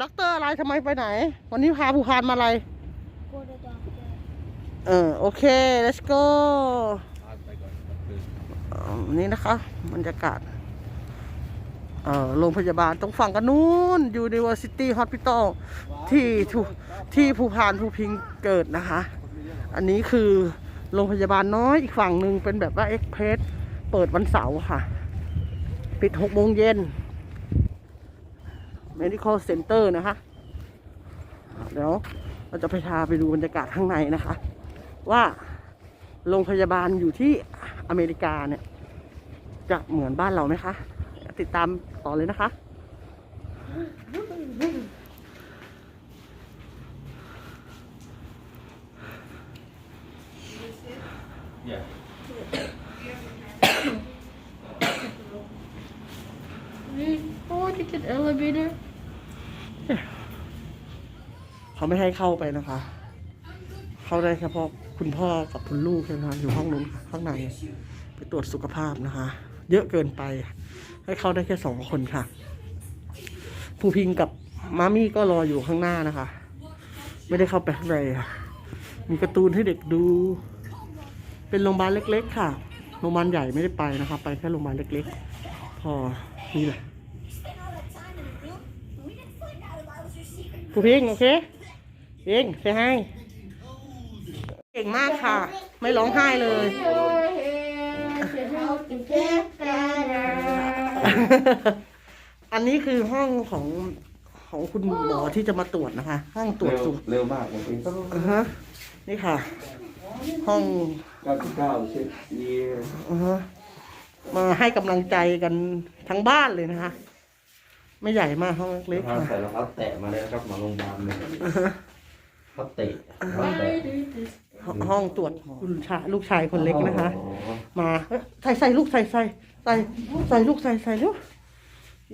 ด็อกเตอร์อะไรทำไมไปไหน วันนี้พาผู้พานมาอะไร Go to doctor. เออโอเค let's go นี่นะคะ บรรยากาศเอ่อโรงพยาบาลตรงฝั่งกันนู้น University Hospital ที่ทุที่ภูพานภูพิงเกิดนะคะ อันนี้คือโรงพยาบาลน้อยอีกฝั่งหนึ่งเป็นแบบว่าเอ็กเพรสเปิดวันเสาร์ค่ะ ปิดหกโมงเย็น medical center นะคะเดี๋ยวเราจะไปพาไปดูบรรยากาศข้างในนะคะ ว่าโรงพยาบาลอยู่ที่อเมริกาเนี่ย จะเหมือนบ้านเราไหมคะ ติดตามต่อเลยนะคะ Yeah. Oh, you get elevator. เขาไม่ให้เข้าไปนะคะ เข้าได้เฉพาะคุณพ่อกับคุณลูกใช่ไหมคะอยู่ห้องนู้นข้างในไปตรวจสุขภาพนะคะ เยอะเกินไป ให้เข้าได้แค่สองคนค่ะภูพิงกับมามี่ก็รออยู่ข้างหน้านะคะ ไม่ได้เข้าไปข้างในมีการ์ตูนให้เด็กดู เป็นโรงพยาบาลเล็ก ๆ ค่ะโรงพยาบาลใหญ่ไม่ได้ไปนะคะ ไปแค่โรงพยาบาลเล็ก ๆ พอนี่แหละภูพิงโอเค พิงเซฮายเก่งมากค่ะ ไม่ร้องไห้เลย อันนี้คือห้องของของคุณหมอที่จะมาตรวจนะคะ ห้องตรวจเร็วสุขเร็วมากผมเป็นอ่าฮะนี่ค่ะ ห้องเก้าสิบเก้าเช็ดดีอ่าฮะมาให้กำลังใจกันทั้งบ้านเลยนะคะ ไม่ใหญ่มากห้องเล็กๆพาค่ะ ใส่รองเท้าแตะมาเลยนะครับมาโรงพยาบาลเลยอ่าฮะ เขาเตะรองเท้าแตะห้องห้องตรวจคุณชายลูกชายคนเล็กนะคะ อ๋อมาเอ้ยใส่ใส่ลูกใส่ใส่ใส่ใส่ลูกใส่ใส่ลูก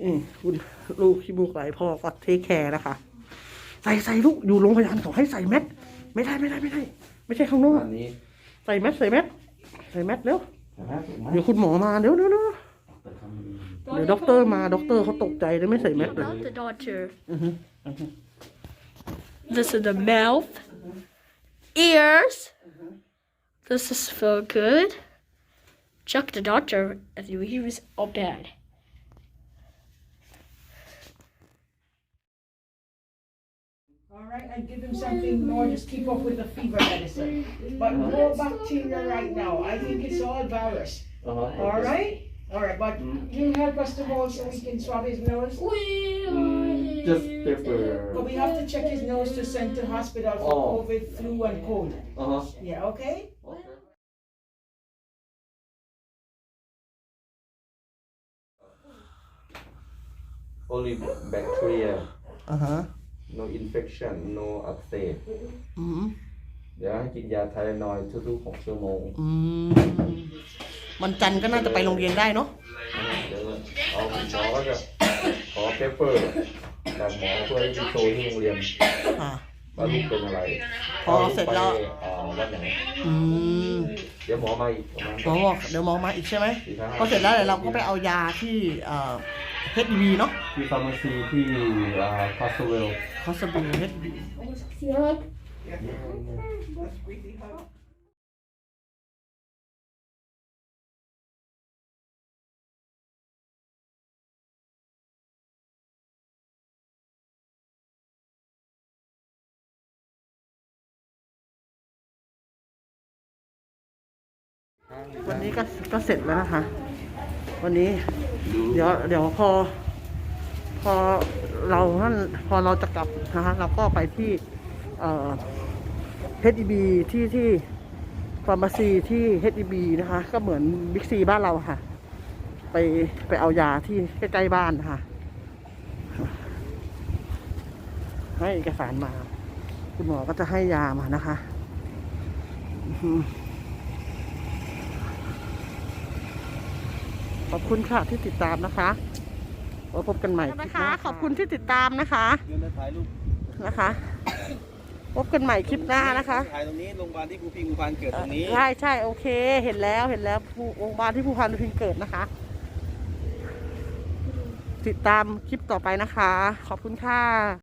อืมคุณลูกขี้มูกไหลพ่อก็เทคแคร์นะคะ ใส่ใส่ลูกอยู่โรงพยาบาลเขาให้ใส่แมสไม่ได้ไม่ได้ไม่ได้ ไม่ใช่ข้างนอกอันนี้ใส่แมสใส่แมสใส่แมสเร็วนะครับถูกไหมเดี๋ยวคุณหมอมาเดี๋ยวเดี๋ยวเดี๋ยวเปิดทำดีเดี๋ยวด็อกเตอร์มาด็อกเตอร์เขาตกใจเลยไม่ใส่แมสเลย Not the doctor. อือฮึอือฮึ This is the mouth, ears. This is feel good. Check the doctor if your ears are bad. All right, I give him something more, just keep up with the fever medicine. But no bacteria right now. I think it's all virus. อ๋อ All right? All right, but Mm. you help us to hold so we can swab his nose. We Mm, just But we have to check his nose to send to hospital for Oh. COVID, flu, and cold. Uh huh. Yeah, okay? Only bacteria, Uh huh. no infection, no upset. Mm-hmm. เสบอืมเดี๋ยวให้กินยาไทรอยด์ทุกๆหกชั่วโมงอืมวันจันทร์ก็น่าจะไปโรงเรียนได้เนาะเดี๋ยวเอาหมอก็จะขอเปเปอร์จากหมอเพื่อให้ไปโชว์ที่โรงเรียนอ่า ว่าลูกเป็นอะไรพอเสร็จแล้วไปอ่าวันไหนอืมเดี๋ยวหมอมาอีกประมาณหมอบอกเดี๋ยวหมอมาอีกใช่ไหมสี่ห้าพอเสร็จแล้วเดี๋ยวเราก็ไปเอายาที่เอ่อ HB เนาะที่ฟาร์มาซีที่อ่าคาสเวล คอสบู วันนี้ก็ก็เสร็จแล้วนะคะ วันนี้ เดี๋ยวเดี๋ยวพอ พอเรานั่นพอเราจะกลับนะคะเราก็ไปที่ เอ่อ HEB ที่ที่ฟาร์มาซีที่ HEB นะคะ ก็เหมือนบิ๊กซีบ้านเราค่ะ ไปไปเอายาที่ใกล้ๆบ้านนะคะให้เอกสารมา คุณหมอก็จะให้ยามานะคะอื้อหือขอบคุณค่ะที่ติดตามนะคะไว้พบกันใหม่นะคะ ขอบคุณที่ติดตามนะคะเดินมาถ่ายรูปนะคะ พบกันใหม่คลิปหน้านะคะถ่ายตรงนี้โรงพยาบาลที่ภูพิงภูพานเกิดตรงนี้ใช่ใช่โอเค เห็นแล้วเห็นแล้วผู้โรงพยาบาลที่ภูพานพิงเกิดนะคะ ติดตามคลิปต่อไปนะคะ ขอบคุณค่ะ